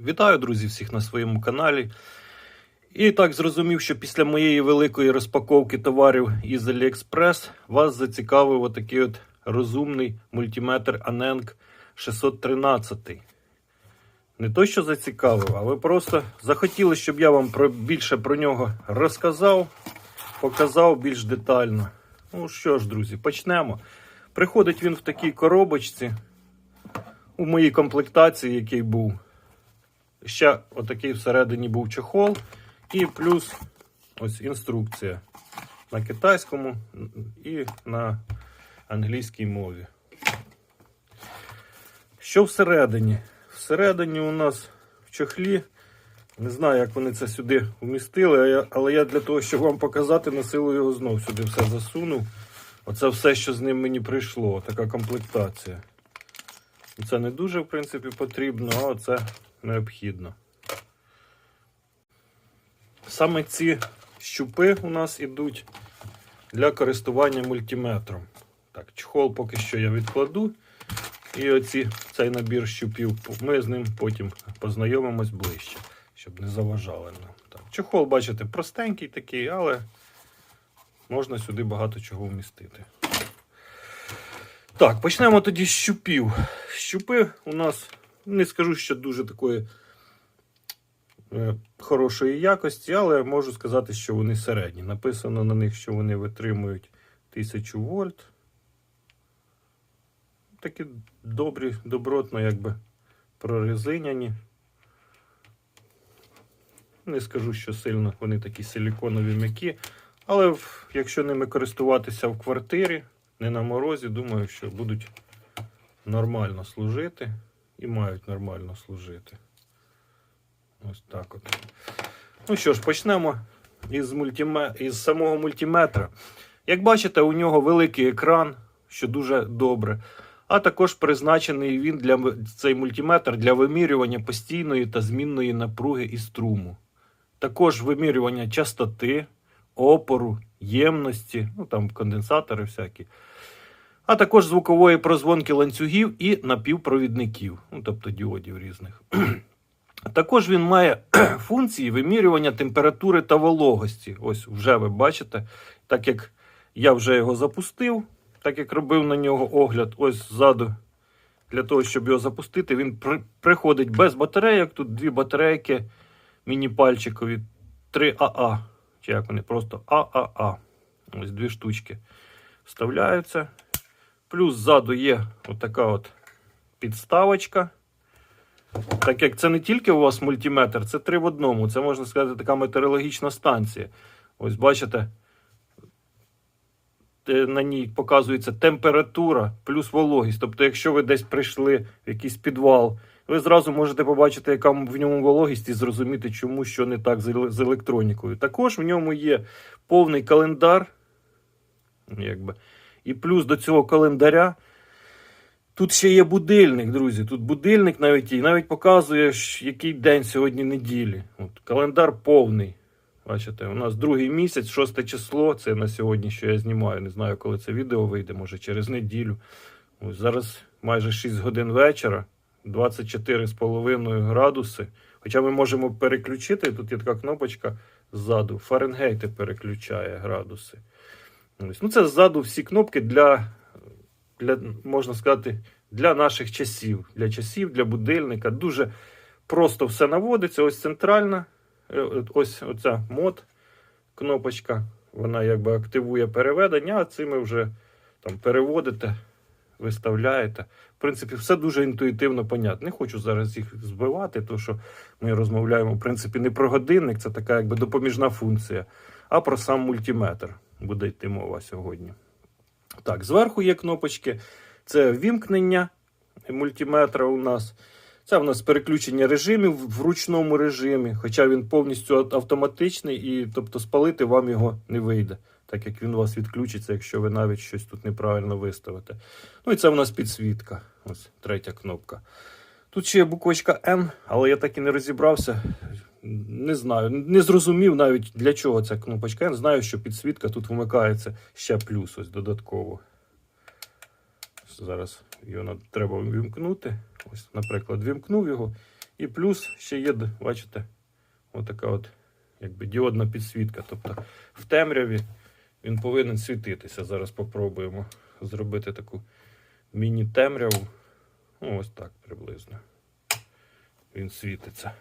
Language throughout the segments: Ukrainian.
Вітаю, друзі, всіх на своєму каналі. І так зрозумів, що після моєї великої розпаковки товарів із AliExpress вас зацікавив отакий от розумний мультиметр Aneng 613. Не то, що зацікавив, а ви просто захотіли, щоб я вам про, більше про нього розказав, показав більш детально. Ну що ж, друзі, почнемо. Приходить він в такій коробочці у моїй комплектації, який був. Ще отакий всередині був чехол, і плюс ось інструкція на китайському і на англійській мові. Що всередині? Всередині у нас в чохлі. Не знаю, як вони це сюди вмістили, але я для того, щоб вам показати, на силу його знов сюди все засунув. Оце все, що з ним мені прийшло, така комплектація. Це не дуже, в принципі, потрібно, а це необхідно. Саме ці щупи у нас ідуть для користування мультиметром. Так, чехол поки що я відкладу. І оці, цей набір щупів, ми з ним потім познайомимось ближче, щоб не заважали нам. Так, чехол, бачите, простенький такий, але можна сюди багато чого вмістити. Так, почнемо тоді з щупів. Щупи у нас, не скажу, що дуже такої е, хорошої якості, але можу сказати, що вони середні. Написано на них, що вони витримують 1000 вольт. Такі добрі, добротно, якби прорезиняні. Не скажу, що сильно вони такі силіконові м'які, але якщо ними користуватися в квартирі, не на морозі, думаю, що будуть нормально служити і мають нормально служити. Ось так от. Ну що ж, почнемо із, мультиме... із самого мультиметра. Як бачите, у нього великий екран, що дуже добре. А також призначений він для цей мультиметр для вимірювання постійної та змінної напруги і струму. Також вимірювання частоти, опору, ємності, ну там конденсатори всякі. А також звукової прозвонки ланцюгів і напівпровідників, ну тобто діодів різних. Також він має функції вимірювання температури та вологості. Ось вже ви бачите, так як я вже його запустив, так як робив на нього огляд, ось ззаду, для того, щоб його запустити, він при- приходить без батарейок. Тут дві батарейки міні-пальчикові 3АА. Чи як вони просто ААА. Ось дві штучки вставляються. Плюс ззаду є отака от підставочка. Так як це не тільки у вас мультиметр, це три в одному. Це можна сказати така метеорологічна станція. Ось бачите, на ній показується температура плюс вологість. Тобто, якщо ви десь прийшли в якийсь підвал, ви зразу можете побачити, яка в ньому вологість, і зрозуміти, чому що не так з електронікою. Також в ньому є повний календар. Якби. І плюс до цього календаря Тут ще є будильник, друзі. Тут будильник навіть і навіть показує, який день сьогодні неділі. От, календар повний. Бачите, у нас другий місяць, шосте число. Це на сьогодні, що я знімаю. Не знаю, коли це відео вийде, може через неділю. Ось зараз майже 6 годин вечора, 24,5 градуси. Хоча ми можемо переключити, тут є така кнопочка ззаду. Фаренгейти переключає градуси. Ну, це ззаду всі кнопки для для, можна сказати, для наших часів. Для часів, для будильника. Дуже просто все наводиться. Ось центральна, е, ось оця мод кнопочка. Вона якби активує переведення, а цими вже там переводите, виставляєте. В принципі, все дуже інтуїтивно понятно. Не хочу зараз їх збивати, тому що ми розмовляємо, в принципі, не про годинник, це така якби допоміжна функція, а про сам мультиметр буде йти мова сьогодні. Так, зверху є кнопочки. Це вімкнення мультиметра у нас. Це у нас переключення режимів в ручному режимі, хоча він повністю автоматичний, і тобто спалити вам його не вийде, так як він у вас відключиться, якщо ви навіть щось тут неправильно виставите. Ну і це у нас підсвітка. Ось третя кнопка. Тут ще є буквочка N, але я так і не розібрався. Не знаю, не зрозумів навіть для чого ця кнопочка N. Знаю, що підсвітка тут вмикається ще плюс ось додатково. Зараз його треба вімкнути. Ось, наприклад, вімкнув його, І плюс ще є, бачите, отака от якби діодна підсвітка. Тобто в темряві він повинен світитися. Зараз попробуємо зробити таку міні-темряву. Ну, ось так приблизно. Він світиться.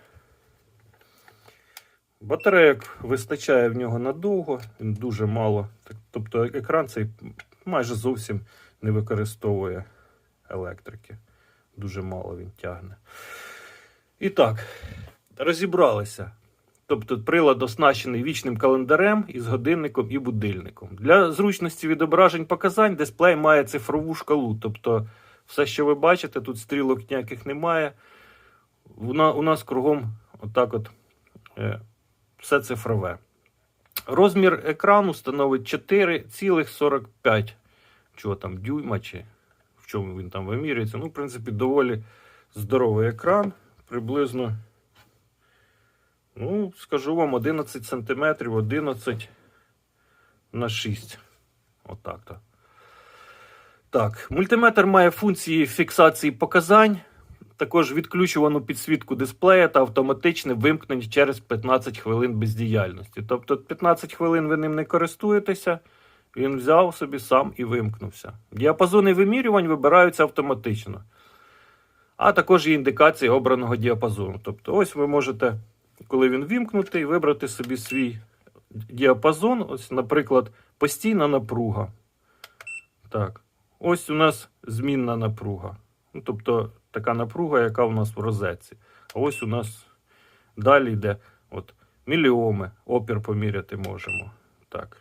Батарейок вистачає в нього надовго, дуже мало. Тобто екран цей майже зовсім не використовує електрики. Дуже мало він тягне. І так, розібралися. Тобто прилад оснащений вічним календарем із годинником і будильником. Для зручності відображень показань дисплей має цифрову шкалу. Тобто, все, що ви бачите, тут стрілок ніяких немає. У нас кругом отак от е, все цифрове. Розмір екрану становить 4,45 чого там, дюйма чи в чому він там вимірюється. Ну, в принципі, доволі здоровий екран. Приблизно, ну, скажу вам, 11 сантиметрів, 11 на 6. Отак то. Так, мультиметр має функції фіксації показань, також відключувану підсвітку дисплея та автоматичне вимкнення через 15 хвилин бездіяльності. Тобто 15 хвилин ви ним не користуєтеся, він взяв собі сам і вимкнувся. Діапазони вимірювань вибираються автоматично. А також є індикації обраного діапазону. Тобто, ось ви можете, коли він вімкнутий, вибрати собі свій діапазон. Ось, наприклад, постійна напруга. Так. Ось у нас змінна напруга. Ну, тобто така напруга, яка у нас в розетці. А ось у нас далі йде от, міліоми, опір поміряти можемо. Так.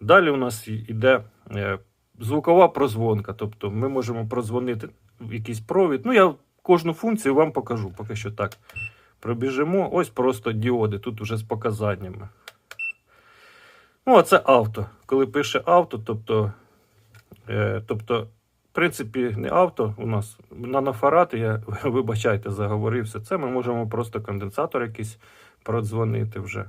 Далі у нас йде е, звукова прозвонка. Тобто ми можемо прозвонити в якийсь провід. Ну, я кожну функцію вам покажу, поки що так. Пробіжимо. Ось просто діоди, тут вже з показаннями. Ну, а це авто. Коли пише авто, тобто, е, тобто, принципі, не авто у нас нанофарати, я вибачайте, заговорився. Це ми можемо просто конденсатор якийсь продзвонити вже.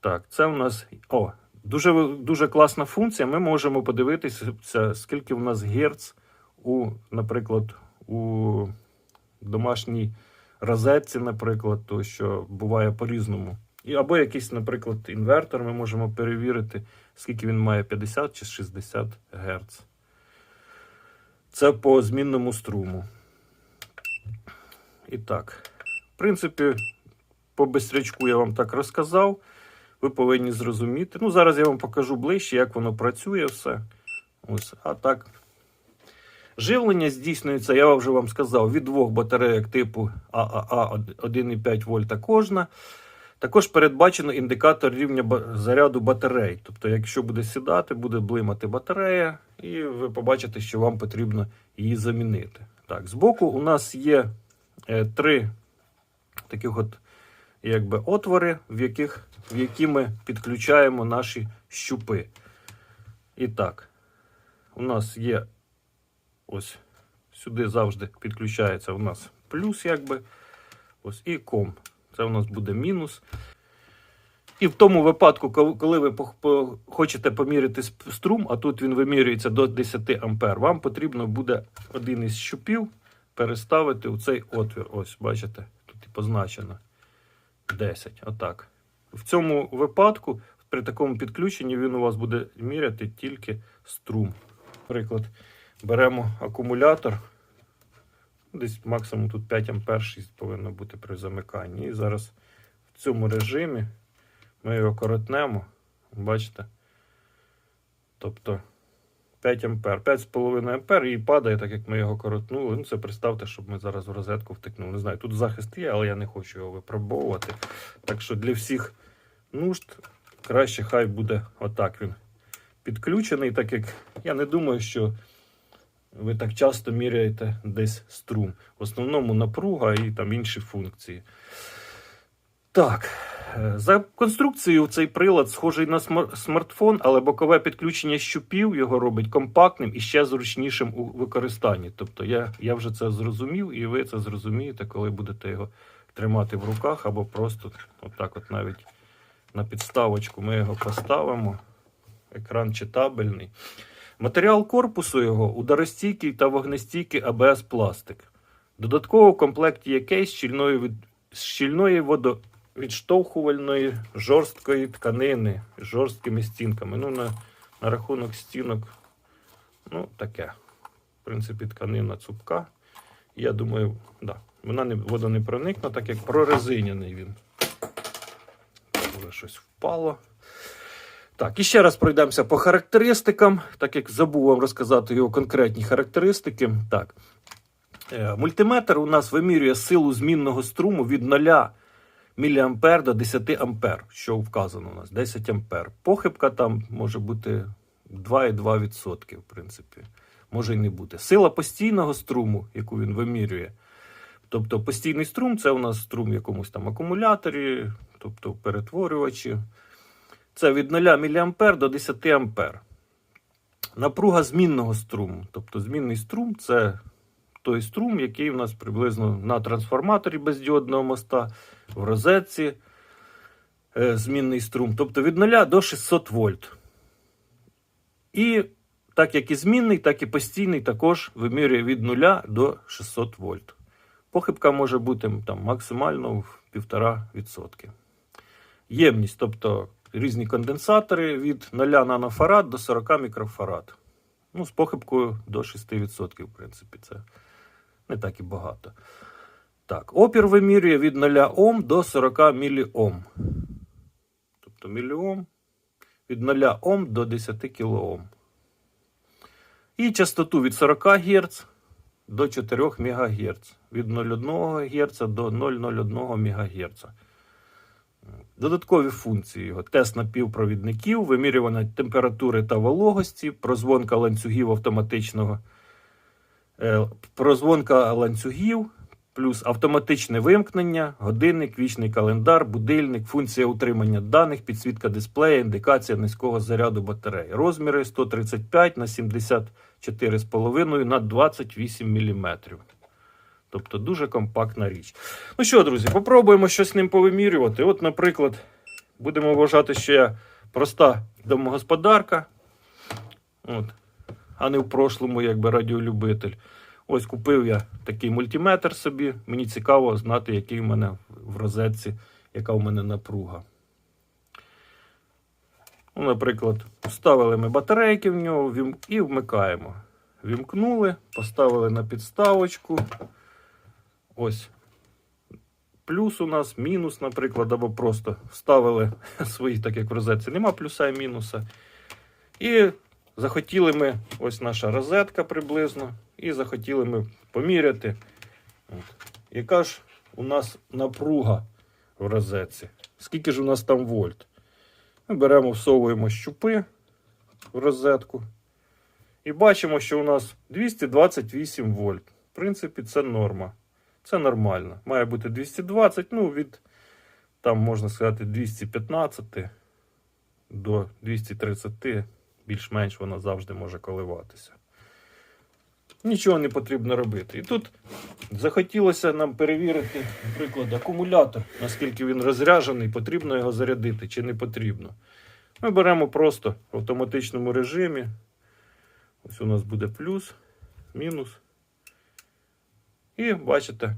Так, це у нас. О, дуже, дуже класна функція. Ми можемо подивитися, скільки в нас герц у, наприклад, у домашній розетці, наприклад, то що буває по-різному. І, або якийсь, наприклад, інвертор ми можемо перевірити, скільки він має 50 чи 60 Гц. Це по змінному струму. І так, в принципі, по бистрячку я вам так розказав. Ви повинні зрозуміти. Ну, зараз я вам покажу ближче, як воно працює все. Ось, а так. Живлення здійснюється, я вже вам сказав, від двох батарейок типу ААА 1,5 вольта кожна. Також передбачено індикатор рівня заряду батарей. Тобто, якщо буде сідати, буде блимати батарея, і ви побачите, що вам потрібно її замінити. Так, збоку у нас є е, три таких от якби, отвори, в, яких, в які ми підключаємо наші щупи. І так, у нас є ось сюди завжди підключається у нас плюс, якби. Ось і ком. Це у нас буде мінус. І в тому випадку, коли ви хочете поміряти струм, а тут він вимірюється до 10 ампер, вам потрібно буде один із щупів переставити у цей отвір. Ось, бачите, тут і позначено 10. Отак. В цьому випадку, при такому підключенні, він у вас буде міряти тільки струм. Наприклад, беремо акумулятор. Десь максимум тут 5 ампер 6 повинно бути при замиканні. І зараз в цьому режимі ми його коротнемо. Бачите? Тобто 5 ампер, 5,5 ампер і падає, так як ми його коротнули. Ну, це представте, щоб ми зараз в розетку втикнули. Не знаю, тут захист є, але я не хочу його випробовувати. Так що для всіх нужд краще хай буде отак він підключений, так як я не думаю, що ви так часто міряєте десь струм. В основному напруга і там інші функції. Так, е, за конструкцією цей прилад схожий на смартфон, але бокове підключення щупів його робить компактним і ще зручнішим у використанні. Тобто я, я вже це зрозумів, і ви це зрозумієте, коли будете його тримати в руках, або просто отак, от навіть на підставочку ми його поставимо. Екран читабельний. Матеріал корпусу його ударостійкий та вогнестійкий АБС пластик. Додатково в комплекті є кейс щільної, від... щільної водовідштовхувальної жорсткої тканини з жорсткими стінками. Ну, на, на рахунок стінок, ну, таке. В принципі, тканина цупка. Я думаю, да, вона не, вода не проникне, так як прорезиняний він. Вже щось впало. Так, і ще раз пройдемося по характеристикам, так як забув вам розказати його конкретні характеристики. Так. Е, Мультиметр у нас вимірює силу змінного струму від 0 мА до 10 А, що вказано у нас 10 А. Похибка там може бути 2,2%, в принципі. Може і не бути. Сила постійного струму, яку він вимірює. Тобто постійний струм це у нас струм в якомусь там акумуляторі, тобто перетворювачі. Це від 0 мА до 10 А. Напруга змінного струму. Тобто змінний струм це той струм, який у нас приблизно на трансформаторі бездіодного моста, в розетці е, змінний струм. Тобто від 0 до 600 вольт. І так як і змінний, так і постійний також вимірює від 0 до 600 вольт. Похибка може бути там, максимально в 1,5%. Ємність, тобто різні конденсатори від 0 нанофарад до 40 мікрофарад. Ну, з похибкою до 6%, в принципі, це не так і багато. Так, опір вимірює від 0 Ом до 40 міліом. Тобто міліом від 0 Ом до 10 кілоом. І частоту від 40 Гц до 4 МГц. Від 0,1 Гц до 0,01 МГц. Додаткові функції його тест напівпровідників, вимірювання температури та вологості, прозвонка ланцюгів автоматичного, е, прозвонка ланцюгів, плюс автоматичне вимкнення, годинник, вічний календар, будильник, функція утримання даних, підсвітка дисплея, індикація низького заряду батареї. Розміри 135 на 74,5 на 28 мм. Тобто дуже компактна річ. Ну що, друзі, попробуємо щось з ним повимірювати. От, наприклад, будемо вважати, що я проста домогосподарка, от, а не в прошлому, якби радіолюбитель. Ось купив я такий мультиметр собі. Мені цікаво знати, який в мене в розетці, яка в мене напруга. Ну, наприклад, вставили ми батарейки в нього і вмикаємо. Вімкнули, поставили на підставочку. Ось. Плюс у нас, мінус, наприклад, або просто вставили свої, так як в розетці нема плюса і мінуса. І захотіли ми, ось наша розетка приблизно, і захотіли ми поміряти, яка ж у нас напруга в розетці. Скільки ж у нас там вольт? Ми беремо, всовуємо щупи в розетку. І бачимо, що у нас 228 вольт. В принципі, це норма. Це нормально. Має бути 220, ну, від, там можна сказати, 215 до 230, більш-менш вона завжди може коливатися. Нічого не потрібно робити. І тут захотілося нам перевірити, наприклад, акумулятор, наскільки він розряджений, потрібно його зарядити чи не потрібно. Ми беремо просто в автоматичному режимі. Ось у нас буде плюс, мінус. І бачите,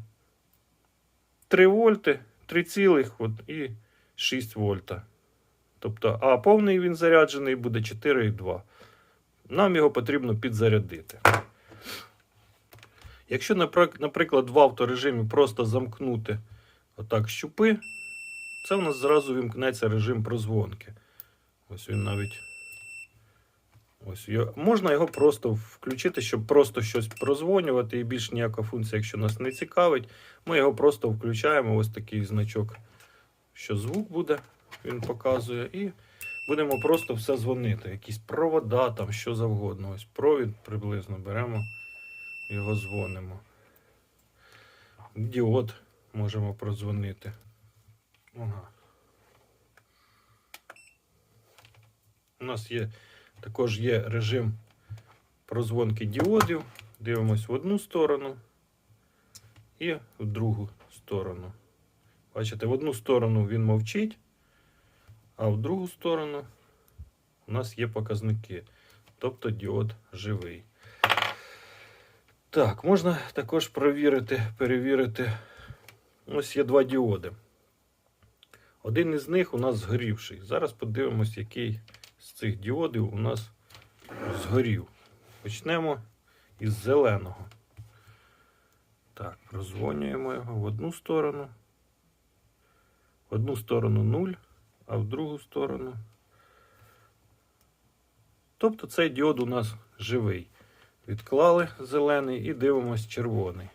3 вольти, 3 цілих от, і 6 вольта. Тобто, а повний він заряджений буде 4,2. Нам його потрібно підзарядити. Якщо, наприклад, в авторежимі просто замкнути отак щупи, це у нас зразу вімкнеться режим прозвонки. Ось він навіть. Ось можна його просто включити, щоб просто щось прозвонювати, і більш ніяка функція, якщо нас не цікавить, ми його просто включаємо. Ось такий значок, що звук буде, він показує, і будемо просто все дзвонити. Якісь провода, там що завгодно. Ось провід приблизно беремо, його дзвонимо. Діод можемо продзвонити. Ага. У нас є також є режим прозвонки діодів. Дивимось в одну сторону і в другу сторону. Бачите, в одну сторону він мовчить, а в другу сторону у нас є показники. Тобто діод живий. Так, можна також перевірити, перевірити. Ось є два діоди. Один із них у нас згорівший. Зараз подивимось, який з цих діодів у нас згорів. Почнемо із зеленого. Так, прозвонюємо його в одну сторону. В одну сторону 0, а в другу сторону. Тобто цей діод у нас живий. Відклали зелений і дивимось червоний.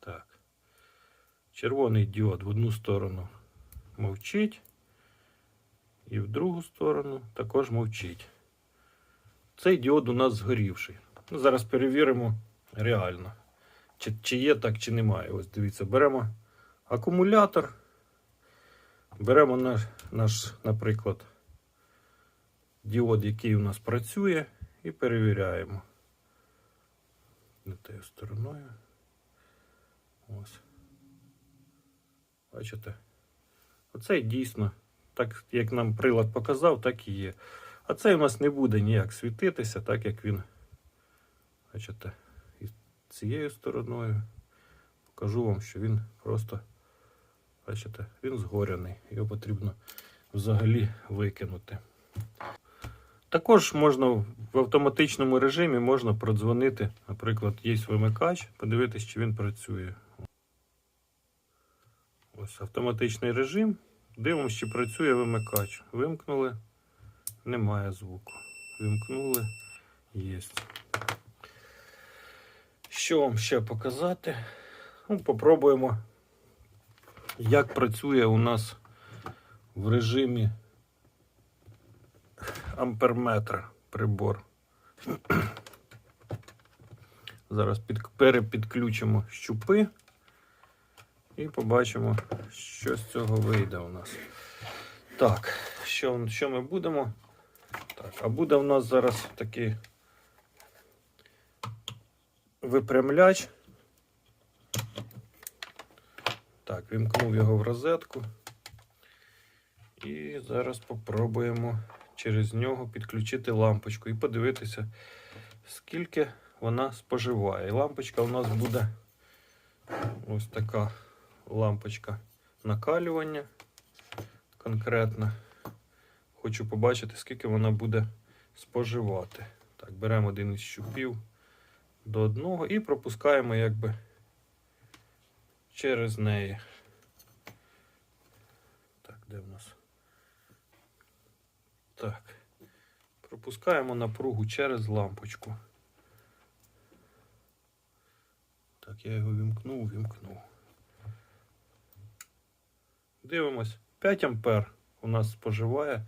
Так. Червоний діод в одну сторону мовчить, і в другу сторону також мовчить. Цей діод у нас згорівший. Ну, зараз перевіримо реально, чи, чи є так, чи немає. Ось дивіться, беремо акумулятор, беремо наш, наш, наприклад, діод, який у нас працює, і перевіряємо. Не тією стороною. Ось. Бачите? Оцей дійсно, так як нам прилад показав, так і є. А цей у нас не буде ніяк світитися, так як він. Бачите, і цією стороною. Покажу вам, що він просто, бачите, він згоряний. Його потрібно взагалі викинути. Також можна в автоматичному режимі можна продзвонити, наприклад, є вимикач, подивитись, чи він працює. Ось автоматичний режим. Дивимося, чи працює вимикач. Вимкнули, немає звуку. Вимкнули, є. Що вам ще показати? Ну, попробуємо, як працює у нас в режимі амперметр прибор. Зараз під, перепідключимо щупи і побачимо, що з цього вийде у нас. Так, що, що ми будемо? Так, а буде у нас зараз такий випрямляч. Так, вімкнув його в розетку. І зараз попробуємо через нього підключити лампочку і подивитися, скільки вона споживає. І лампочка у нас буде ось така лампочка накалювання конкретно. Хочу побачити, скільки вона буде споживати. Так, беремо один із щупів до одного і пропускаємо якби через неї. Так, де в нас? Так. Пропускаємо напругу через лампочку. Так, я його вімкнув, вімкнув. Дивимось. 5 ампер у нас споживає.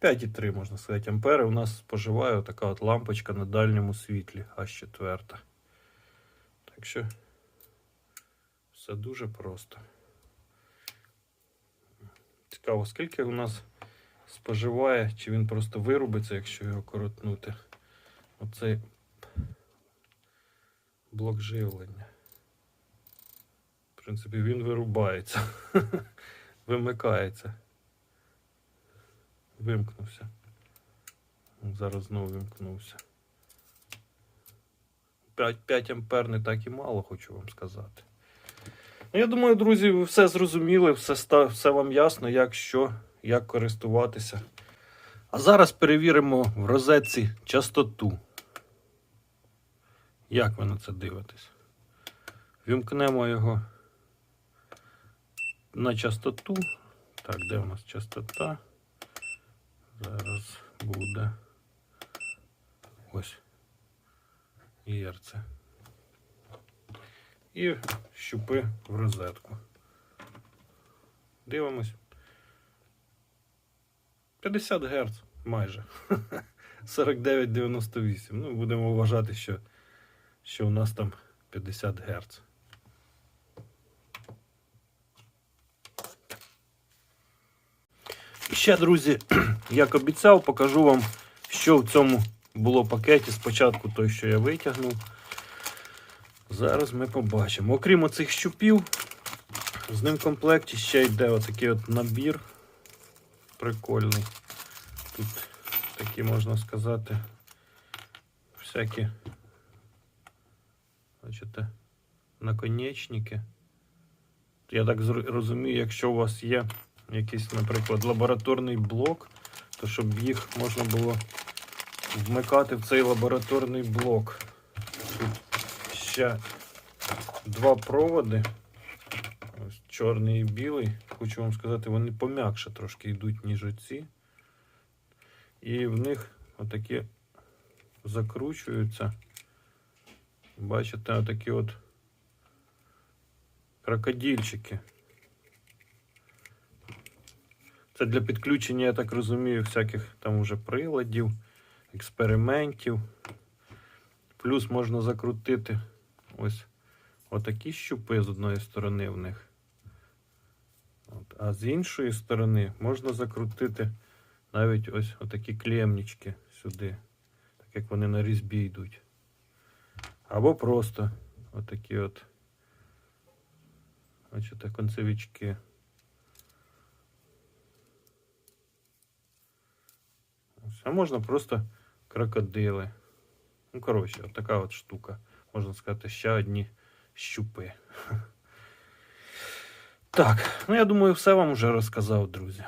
5,3 можна сказати, ампери у нас споживає така от лампочка на дальньому світлі, аж четверта. Так що все дуже просто. Цікаво, скільки у нас споживає, чи він просто вирубиться, якщо його коротнути. Оцей блок живлення. В принципі, він вирубається, вимикається. Вимкнувся. Зараз знову вимкнувся. 5, 5 ампер не так і мало, хочу вам сказати. Ну, я думаю, друзі, ви все зрозуміли, все, все вам ясно, як що, як користуватися. А зараз перевіримо в розетці частоту. Як ви на це дивитесь? Вімкнемо його на частоту. Так, де у нас частота? Зараз буде. Ось. ІРЦ. І щупи в розетку. Дивимось. 50 Гц майже. 49,98. Ну, будемо вважати, що, що у нас там 50 Гц. І ще, друзі, як обіцяв, покажу вам, що в цьому було пакеті. Спочатку той, що я витягнув. Зараз ми побачимо. Окрім оцих щупів, з ним в комплекті ще йде отакий от набір. Прикольний. Тут такі, можна сказати, всякі, бачите, наконечники. Я так розумію, якщо у вас є якийсь, наприклад, лабораторний блок, то щоб їх можна було вмикати в цей лабораторний блок. Тут ще два проводи. Ось чорний і білий. Хочу вам сказати, вони пом'якше трошки йдуть, ніж оці. І в них отакі закручуються. Бачите, отакі от крокодильчики. Це для підключення, я так розумію, всяких там уже приладів, експериментів. Плюс можна закрутити ось отакі щупи з одної сторони в них. От. А з іншої сторони можна закрутити навіть ось отакі клемнички сюди, так як вони на різьбі йдуть. Або просто отакі от, бачите, концевички. А можна просто крокодили. Ну, коротше, от така от штука. Можна сказати, ще одні щупи. Так, ну я думаю, все вам вже розказав, друзі.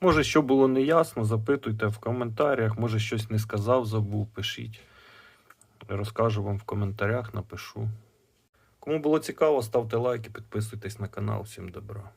Може, що було неясно, запитуйте в коментарях. Може, щось не сказав, забув, пишіть. Розкажу вам в коментарях, напишу. Кому було цікаво, ставте лайки, підписуйтесь на канал. Всім добра.